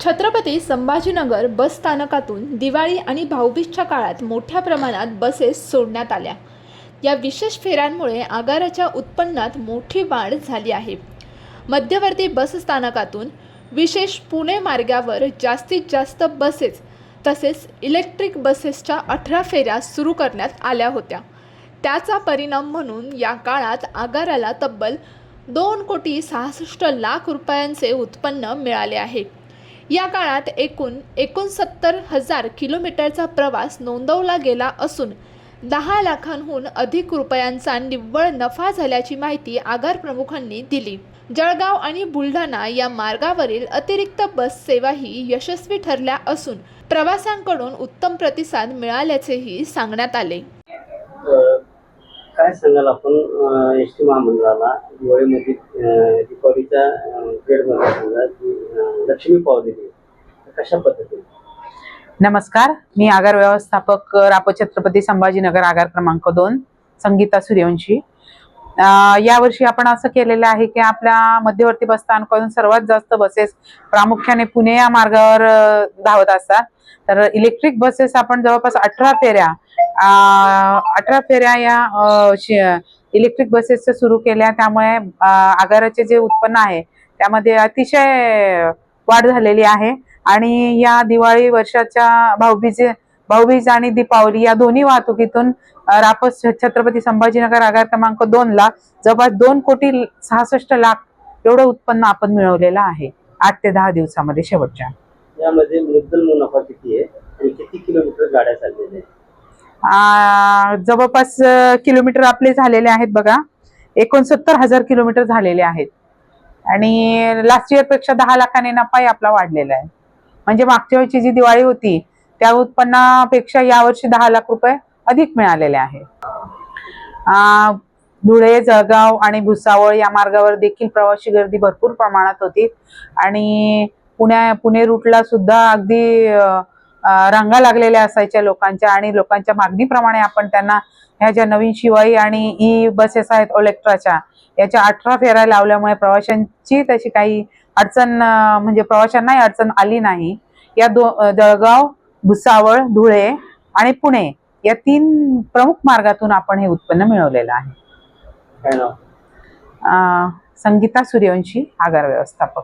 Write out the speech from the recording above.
छत्रपती संभाजीनगर बस स्थानकातून दिवाळी आणि भाऊबीजच्या काळात मोठ्या प्रमाणात बसेस सोडण्यात आल्या. या विशेष फेऱ्यांमुळे आगाराच्या उत्पन्नात मोठी वाढ झाली आहे. मध्यवर्ती बस स्थानकातून विशेष पुणे मार्गावर जास्तीत जास्त बसेस तसेच इलेक्ट्रिक बसेसच्या अठरा फेऱ्या सुरू करण्यात आल्या होत्या. त्याचा परिणाम म्हणून या काळात आगाराला तब्बल दोन कोटी सहासष्ट लाख रुपयांचे उत्पन्न मिळाले आहे. या काळात एकूण एकोणसत्तर हजार किलोमीटरचा प्रवास नोंदवला गेला असून दहा लाखांहून अधिक रुपयांचा निव्वळ नफा झाल्याची माहिती आगार प्रमुखांनी दिली. जळगाव आणि बुलढाणा या मार्गावरील अतिरिक्त बस सेवाही यशस्वी ठरल्या असून प्रवाशांकडून उत्तम प्रतिसाद मिळाल्याचेही सांगण्यात आले. काय सांगाल आपण? एस टी महामंडळाला दिवाळीमध्ये अ, समजा जी लक्ष्मी पावलेली कशा पद्धतीने? नमस्कार मी आगार व्यवस्थापक राप छत्रपती संभाजीनगर आगार क्रमांक दोन संगीता सूर्यवंशी. यावर्षी आपण असं केलेलं आहे की आपल्या मध्यवर्ती बस स्थानकातून सर्वात जास्त बसेस प्रामुख्याने पुणे या मार्गावर धावत असतात. तर इलेक्ट्रिक बसेस आपण जवळपास अठरा फेऱ्या अठरा फेऱ्या या इलेक्ट्रिक बसेसच्या सुरू केल्या. त्यामुळे आगाराचे जे उत्पन्न आहे त्यामध्ये अतिशय वाढ झालेली आहे. आणि या दिवाळी वर्षाच्या भाऊबीज भाऊबीज आणि दीपावली या दोन्ही वाहतुकीतून रापस छत्रपती संभाजीनगर आगार क्रमांक दोन ला जवळपास दोन कोटी सहासष्ट लाख एवढं उत्पन्न आपण मिळवलेलं आहे. आठ ते दहा दिवसामध्ये शेवटच्या. यामध्ये मुद्दल मुनाफा किती आहे आणि किती किलोमीटर गाड्या चाललेल्या जवळपास किलोमीटर आपले झालेले आहेत बघा. एकोणसत्तर हजार किलोमीटर झालेले आहेत. आणि लास्ट इयरपेक्षा दहा लाखाने नफाही आपला वाढलेला आहे. म्हणजे मागच्या वेळची जी दिवाळी होती त्या उत्पन्नापेक्षा यावर्षी दहा लाख रुपये अधिक मिळालेले आहे. धुळे जळगाव आणि भुसावळ या मार्गावर देखील प्रवासी गर्दी भरपूर प्रमाणात होती. आणि पुण्या पुणे रूटला सुद्धा अगदी रांगा लागलेल्या असायच्या लोकांच्या आणि लोकांच्या मागणीप्रमाणे आपण त्यांना ह्या ज्या नवीन शिवाई आणि ई बसेस आहेत ओलेक्ट्राच्या याच्या अठरा फेऱ्या लावल्यामुळे प्रवाशांची तशी काही अडचण म्हणजे प्रवाशांनाही अडचण आली नाही. या दो जळगाव भुसावळ धुळे आणि पुणे या तीन प्रमुख मार्गातून आपण हे उत्पन्न मिळवलेलं आहे. संगीता सूर्यवंशी आगार व्यवस्थापक.